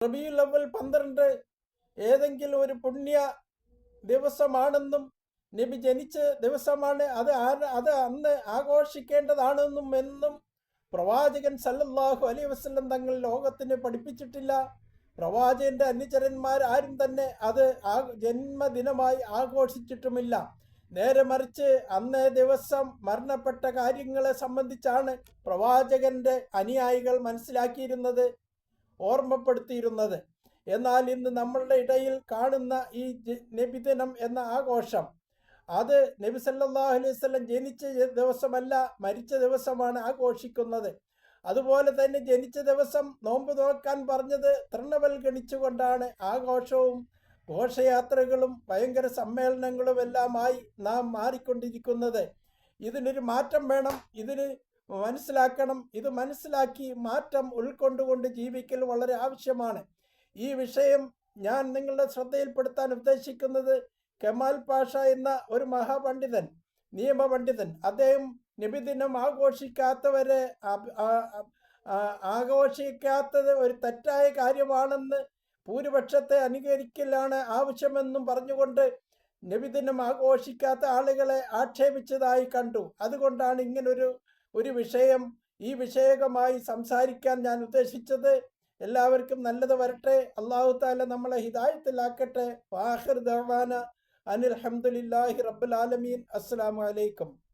റബിയുൽ അവൽ പന്ത്രണ്ട് ഏതെങ്കിലും ഒരു പുണ്യ ദിവസമാണെന്നും നബി ജനിച്ച ദിവസമാണ് അത് അത് അന്ന് ആഘോഷിക്കേണ്ടതാണെന്നും എന്നും പ്രവാചകൻ സല്ലല്ലാഹു അലൈഹി വസ്ലം തങ്ങൾ ലോകത്തിന് പഠിപ്പിച്ചിട്ടില്ല. പ്രവാചകന്റെ അനുചരന്മാർ ആരും തന്നെ അത് ആ ജന്മദിനമായി ആഘോഷിച്ചിട്ടുമില്ല. നേരെ മറിച്ച് അന്നേ ദിവസം മരണപ്പെട്ട കാര്യങ്ങളെ സംബന്ധിച്ചാണ് പ്രവാചകന്റെ അനുയായികൾ മനസ്സിലാക്കിയിരുന്നത്. ഓർമ്മപ്പെടുത്തിയിരുന്നത്. എന്നാൽ ഇന്ന് നമ്മളുടെ ഇടയിൽ കാണുന്ന ഈ നബിദിനം എന്ന ആഘോഷം അത് നബി സല്ലല്ലാഹു അലൈഹി വസല്ലം ജനിച്ച ദിവസമല്ല മരിച്ച ദിവസമാണ് ആഘോഷിക്കുന്നത്. അതുപോലെ തന്നെ ജനിച്ച ദിവസം നോമ്പ് നോക്കാൻ പറഞ്ഞത് തൃണവൽ ഗണിച്ചുകൊണ്ടാണ്. ആഘോഷവും ഘോഷയാത്രകളും ഭയങ്കര സമ്മേളനങ്ങളും എല്ലാമായി നാം മാറിക്കൊണ്ടിരിക്കുന്നത്. ഇതിനൊരു മാറ്റം വേണം. ഇതിന് മനസ്സിലാക്കണം. ഇത് മനസ്സിലാക്കി മാറ്റം ഉൾക്കൊണ്ടുകൊണ്ട് ജീവിക്കൽ വളരെ ആവശ്യമാണ്. ഈ വിഷയം ഞാൻ നിങ്ങളുടെ ശ്രദ്ധയിൽപ്പെടുത്താൻ ഉദ്ദേശിക്കുന്നത് കെമാൽ പാഷ എന്ന ഒരു മഹാപണ്ഡിതൻ നിയമപണ്ഡിതൻ. അദ്ദേഹം നബിദിനം ആഘോഷിക്കാത്തവരെ ആഘോഷിക്കാത്തത് ഒരു തെറ്റായ കാര്യമാണെന്ന് ഭൂരിപക്ഷത്തെ അനുകരിക്കലാണ് ആവശ്യമെന്നും പറഞ്ഞുകൊണ്ട് നബിദിനം ആഘോഷിക്കാത്ത ആളുകളെ ആക്ഷേപിച്ചതായി കണ്ടു. അതുകൊണ്ടാണ് ഇങ്ങനൊരു ഒരു വിഷയം ഈ വിഷയകമായി സംസാരിക്കാൻ ഞാൻ ഉദ്ദേശിച്ചത് എല്ലാവർക്കും നല്ലത് വരട്ടെ. അള്ളാഹു താല നമ്മളെ ഹിദായത്തിലാക്കട്ടെ. വാഹിർ ദവാന അനിൽ അഹമ്മദില്ലാഹി റബ്ബുൽ ആലമീൻ. അസ്സലാമു അലൈക്കും.